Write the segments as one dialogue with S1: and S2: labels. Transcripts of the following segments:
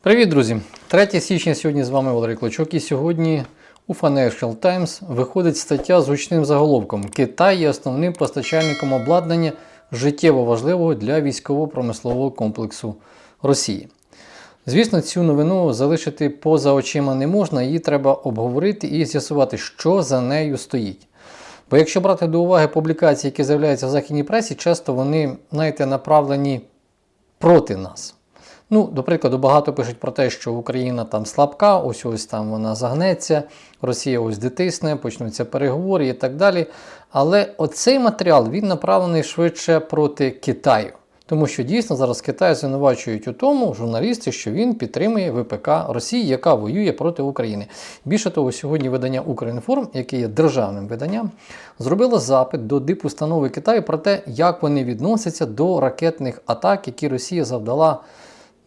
S1: Привіт, друзі! 3 січня сьогодні з вами Валерій Клочок. І сьогодні у Financial Times виходить стаття з гучним заголовком Китай є основним постачальником обладнання життєво важливого для військово-промислового комплексу Росії. Звісно, цю новину залишити поза очима не можна, її треба обговорити і з'ясувати, що за нею стоїть. Бо якщо брати до уваги публікації, які з'являються в західній пресі, часто вони, знаєте, направлені проти нас. Ну, до прикладу, багато пишуть про те, що Україна там слабка, ось ось там вона загнеться, Росія ось дотисне, почнуться переговори і так далі. Але оцей матеріал він направлений швидше проти Китаю. Тому що дійсно зараз Китай звинувачують у тому журналісти, що він підтримує ВПК Росії, яка воює проти України. Більше того, сьогодні видання Українформ, яке є державним виданням, зробило запит до дипустанови Китаю про те, як вони відносяться до ракетних атак, які Росія завдала.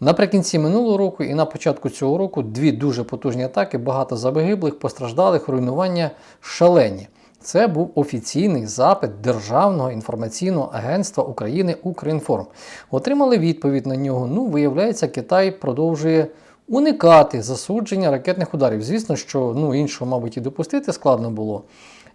S1: Наприкінці минулого року і на початку цього року дві дуже потужні атаки, багато загиблих, постраждалих, руйнування шалені. Це був офіційний запит Державного інформаційного агентства України Укрінформ. Отримали відповідь на нього. Ну, виявляється, Китай продовжує уникати засудження ракетних ударів. Звісно, що ну, іншого, мабуть, і допустити складно було.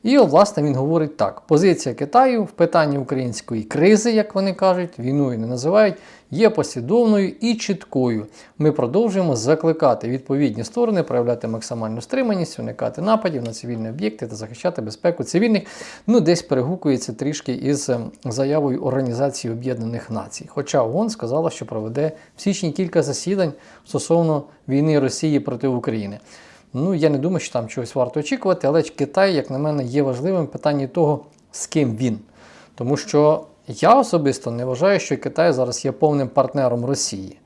S1: І, власне, він говорить так: позиція Китаю в питанні української кризи, як вони кажуть, війною не називають, є послідовною і чіткою. Ми продовжуємо закликати відповідні сторони проявляти максимальну стриманість, уникати нападів на цивільні об'єкти та захищати безпеку цивільних. Ну, десь перегукується трішки із ем, заявою Організації Об'єднаних Націй. Хоча ООН сказала, що проведе в січні кілька засідань стосовно війни Росії проти України. Ну, я не думаю, що там чогось варто очікувати, але Китай, як на мене, є важливим в питанні того, з ким він. Тому що я особисто не вважаю, що Китай зараз є повним партнером Росії.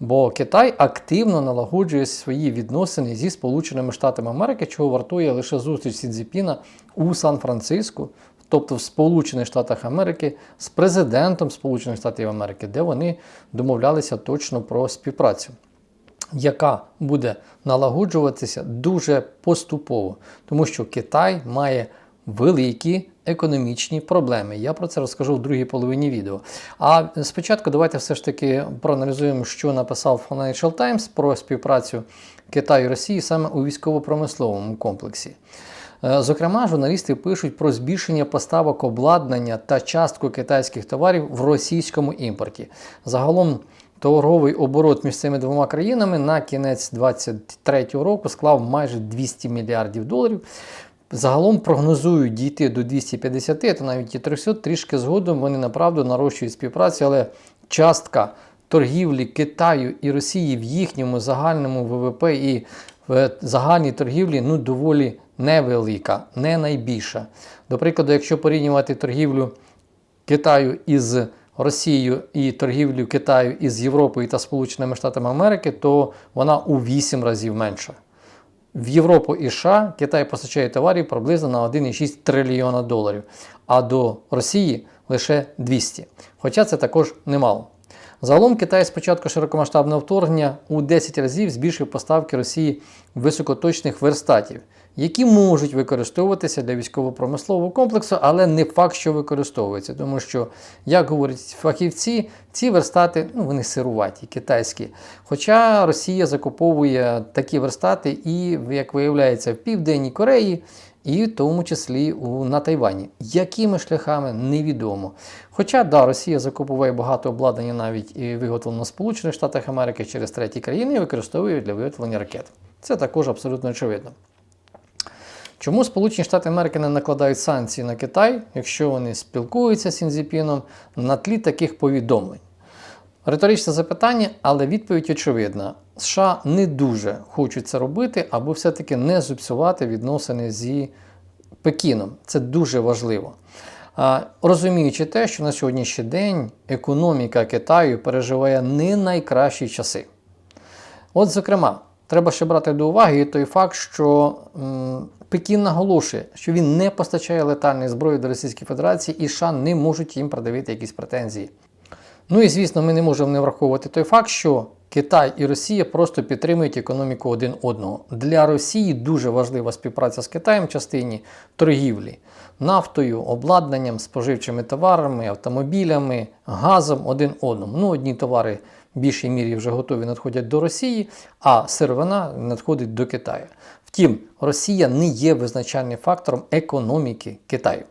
S1: Бо Китай активно налагоджує свої відносини зі Сполученими Штатами Америки, чого вартує лише зустріч Сідзіпіна у Сан-Франциско, тобто в Сполучених Штатах Америки, з президентом Сполучених Штатів Америки, де вони домовлялися точно про співпрацю яка буде налагоджуватися дуже поступово, тому що Китай має великі економічні проблеми. Я про це розкажу в другій половині відео. А спочатку давайте все ж таки проаналізуємо, що написав Financial Times про співпрацю Китаю і Росії саме у військово-промисловому комплексі. Е, Зокрема, журналісти пишуть про збільшення поставок обладнання та частку китайських товарів в російському імпорті. Загалом торговий оборот між цими двома країнами на кінець 2023 року склав майже 200 мільярдів доларів. Загалом прогнозують дійти до 250, а то навіть і 300, трішки згодом вони направду нарощують співпрацю, але частка торгівлі Китаю і Росії в їхньому загальному ВВП і в загальній торгівлі ну, доволі невелика, не найбільша. До прикладу, якщо порівнювати торгівлю Китаю із Росією і торгівлю Китаю із Європою та Сполученими Штатами Америки, то вона у 8 разів менша. В Європу і США Китай постачає товарів приблизно на 1,6 трильйона доларів, а до Росії лише 200. Хоча це також немало. Загалом Китай з початку широкомасштабного вторгнення у 10 разів збільшив поставки Росії високоточних верстатів, які можуть використовуватися для військово-промислового комплексу, але не факт, що використовуються. Тому що, як говорять фахівці, ці верстати ну, вони сируваті, китайські. Хоча Росія закуповує такі верстати і, як виявляється, в Південній Кореї. І в тому числі у, на Тайвані. Якими шляхами невідомо. Хоча да, Росія закуповує багато обладнання навіть і виготовлено в Сполучених Штатах Америки через треті країни і використовує для виготовлення ракет. Це також абсолютно очевидно. Чому Сполучені Штати Америки не накладають санкції на Китай, якщо вони спілкуються з Сінзіпіном на тлі таких повідомлень? Риторичне запитання, але відповідь очевидна. США не дуже хочуть це робити, або все-таки не зіпсувати відносини зі Пекіном. Це дуже важливо. Розуміючи те, що на сьогоднішній день економіка Китаю переживає не найкращі часи. От, зокрема, треба ще брати до уваги той факт, що м, Пекін наголошує, що він не постачає летальної зброї до Російської Федерації і США не можуть їм продавити якісь претензії. Ну і звісно, ми не можемо не враховувати той факт, що Китай і Росія просто підтримують економіку один одного. Для Росії дуже важлива співпраця з Китаєм в частині торгівлі нафтою, обладнанням, споживчими товарами, автомобілями, газом один одному. Ну, одні товари в більшій мірі вже готові надходять до Росії, а сировина надходить до Китаю. Втім, Росія не є визначальним фактором економіки Китаю.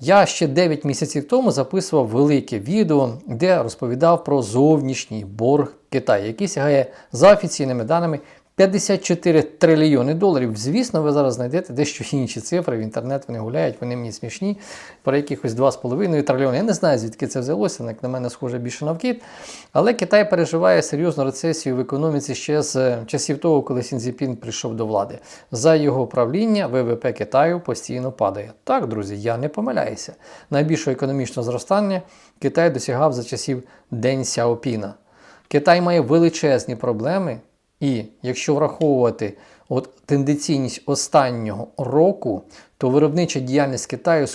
S1: Я ще 9 місяців тому записував велике відео, де розповідав про зовнішній борг Китаю, який сягає за офіційними даними 54 трильйони доларів. Звісно, ви зараз знайдете дещо інші цифри. В інтернет вони гуляють, вони мені смішні. Про якихось 2,5 трильйони. Я не знаю, звідки це взялося, як на мене схоже більше на вкид. Але Китай переживає серйозну рецесію в економіці ще з часів того, коли Сінзіпін прийшов до влади. За його правління ВВП Китаю постійно падає. Так, друзі, я не помиляюся. Найбільшого економічного зростання Китай досягав за часів День Сяопіна. Китай має величезні проблеми. І якщо враховувати от тенденційність останнього року, то виробнича діяльність Китаю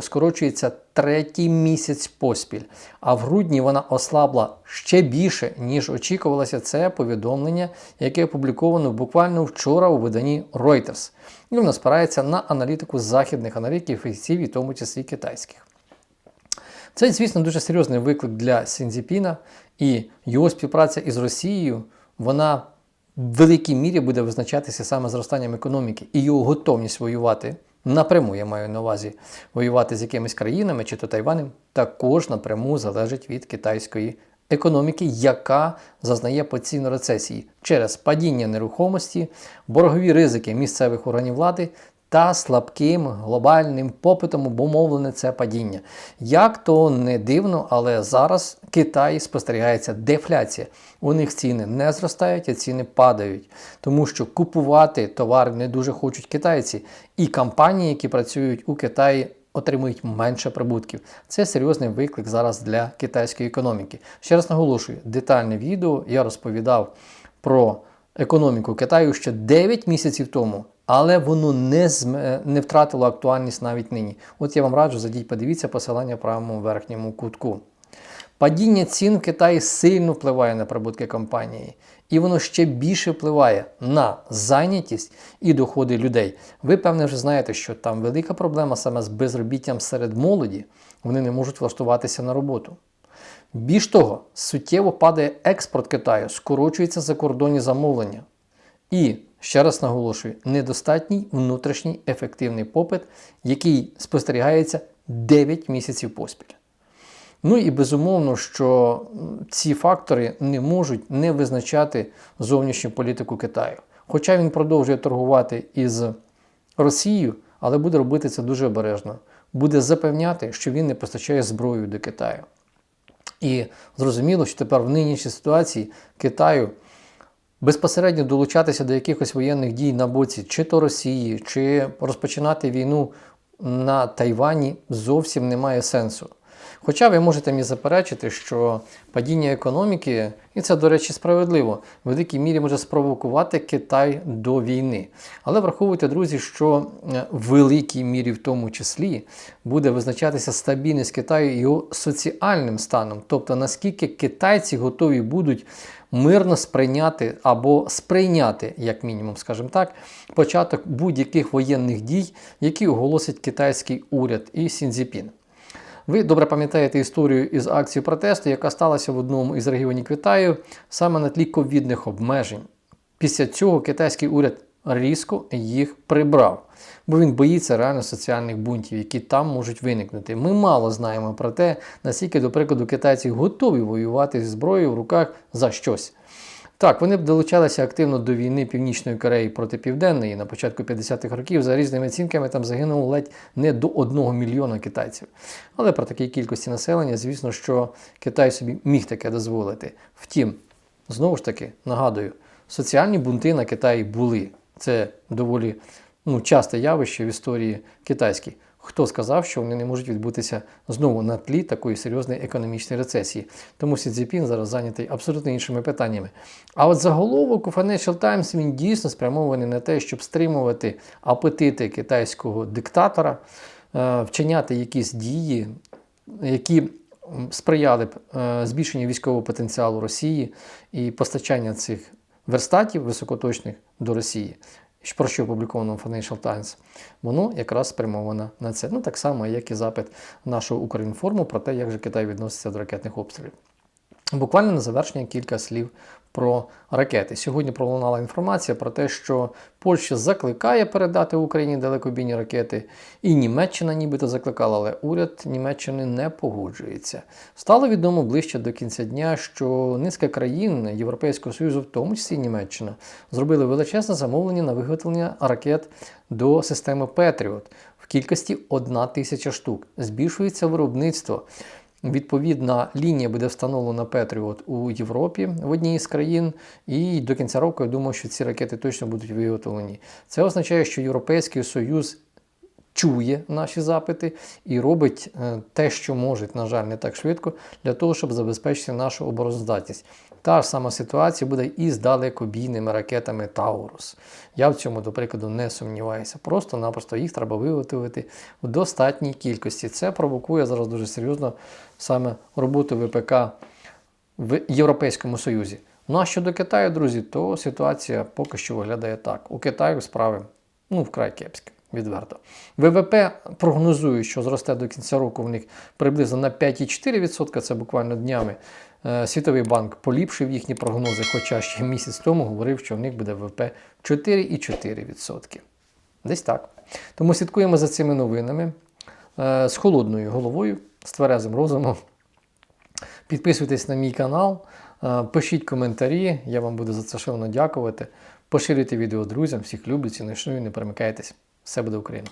S1: скорочується третій місяць поспіль, а в грудні вона ослабла ще більше, ніж очікувалося. Це повідомлення, яке опубліковано буквально вчора у виданні Reuters. І воно спирається на аналітику західних аналітиків, фахівців, і тому числі китайських. Це, звісно, дуже серйозний виклик для Сінзіпіна, і його співпраця із Росією, вона великій мірі буде визначатися саме зростанням економіки і його готовність воювати. Напряму, я маю на увазі воювати з якимись країнами чи то Тайванем, також напряму залежить від китайської економіки, яка зазнає постійно рецесії через падіння нерухомості, боргові ризики місцевих органів влади та слабким глобальним попитом обумовлене це падіння. Як то не дивно, але зараз в Китаї спостерігається дефляція. У них ціни не зростають, а ціни падають, тому що купувати товар не дуже хочуть китайці, і компанії, які працюють у Китаї. Отримують менше прибутків. Це серйозний виклик зараз для китайської економіки. Ще раз наголошую, детальне відео я розповідав про економіку Китаю ще 9 місяців тому, але воно не, зм... не втратило актуальність навіть нині. От я вам раджу, зайдіть, подивіться посилання в правому верхньому кутку. Падіння цін в Китаї сильно впливає на прибутки компанії, і воно ще більше впливає на зайнятість і доходи людей. Ви, певне, вже знаєте, що там велика проблема саме з безробіттям серед молоді, вони не можуть влаштуватися на роботу. Більш того, суттєво падає експорт Китаю, скорочуються закордонні замовлення. І, ще раз наголошую, недостатній внутрішній ефективний попит, який спостерігається 9 місяців поспіль. Ну і безумовно, що ці фактори не можуть не визначати зовнішню політику Китаю. Хоча він продовжує торгувати із Росією, але буде робити це дуже обережно. Буде запевняти, що він не постачає зброю до Китаю. І зрозуміло, що тепер в нинішній ситуації Китаю безпосередньо долучатися до якихось воєнних дій на боці чи то Росії, чи розпочинати війну на Тайвані зовсім немає сенсу. Хоча ви можете мені заперечити, що падіння економіки, і це, до речі, справедливо, в великій мірі може спровокувати Китай до війни. Але враховуйте, друзі, що е, в великій мірі, в тому числі, буде визначатися стабільність Китаю його соціальним станом, тобто наскільки китайці готові будуть мирно сприйняти або сприйняти, як мінімум, скажімо так, початок будь-яких воєнних дій, які оголосить китайський уряд і Сінзіпін. Ви добре пам'ятаєте історію із акцією протесту, яка сталася в одному із регіонів Китаю саме на тлі ковідних обмежень. Після цього китайський уряд різко їх прибрав, бо він боїться реально соціальних бунтів, які там можуть виникнути. Ми мало знаємо про те, наскільки, до прикладу, китайці готові воювати зі зброєю в руках за щось. Так, вони долучалися активно до війни Північної Кореї проти Південної на початку 50-х років. За різними оцінками там загинуло ледь не до 1 мільйона китайців. Але при такій кількості населення, звісно, що Китай собі міг таке дозволити. Втім, знову ж таки, нагадую, соціальні бунти на Китаї були. Це доволі ну, часте явище в історії китайській. Хто сказав, що вони не можуть відбутися знову на тлі такої серйозної економічної рецесії? Тому Сі Цзіпін зараз зайнятий абсолютно іншими питаннями. А от заголовок у Financial Times він дійсно спрямований на те, щоб стримувати апетити китайського диктатора, е, вчиняти якісь дії, які сприяли б е, збільшенню військового потенціалу Росії і постачання цих верстатів високоточних до Росії про що опубліковано в Financial Times, воно якраз спрямовано на це. Ну так само, як і запит нашого Українформу про те, як же Китай відноситься до ракетних обстрілів. Буквально на завершення кілька слів про ракети. Сьогодні пролунала інформація про те, що Польща закликає передати Україні далекобійні ракети, і Німеччина нібито закликала, але уряд Німеччини не погоджується. Стало відомо ближче до кінця дня, що низка країн Європейського Союзу, в тому числі Німеччина, зробили величезне замовлення на виготовлення ракет до системи Patriot в кількості 1 тисяча штук. Збільшується виробництво. Відповідна лінія буде встановлена Петріот у Європі в одній із країн, і до кінця року я думаю, що ці ракети точно будуть виготовлені. Це означає, що Європейський Союз чує наші запити і робить е, те, що може, на жаль, не так швидко, для того, щоб забезпечити нашу обороноздатність. Та ж сама ситуація буде і з далекобійними ракетами Таурус. Я в цьому, до прикладу, не сумніваюся. Просто-напросто їх треба виготовити в достатній кількості. Це провокує зараз дуже серйозно саме роботу ВПК в Європейському Союзі. Ну а щодо Китаю, друзі, то ситуація поки що виглядає так. У Китаю справи ну, вкрай кепські. Відверто. ВВП прогнозують, що зросте до кінця року в них приблизно на 5,4%, це буквально днями. Е, Світовий банк поліпшив їхні прогнози, хоча ще місяць тому говорив, що в них буде ВВП 4,4%. Десь так. Тому слідкуємо за цими новинами е, з холодною головою, з тверезим розумом. Підписуйтесь на мій канал, е, пишіть коментарі, я вам буду за це шалено дякувати. Поширюйте відео друзям, всіх люблю, шаную, не перемикайтесь. Все буде Україна!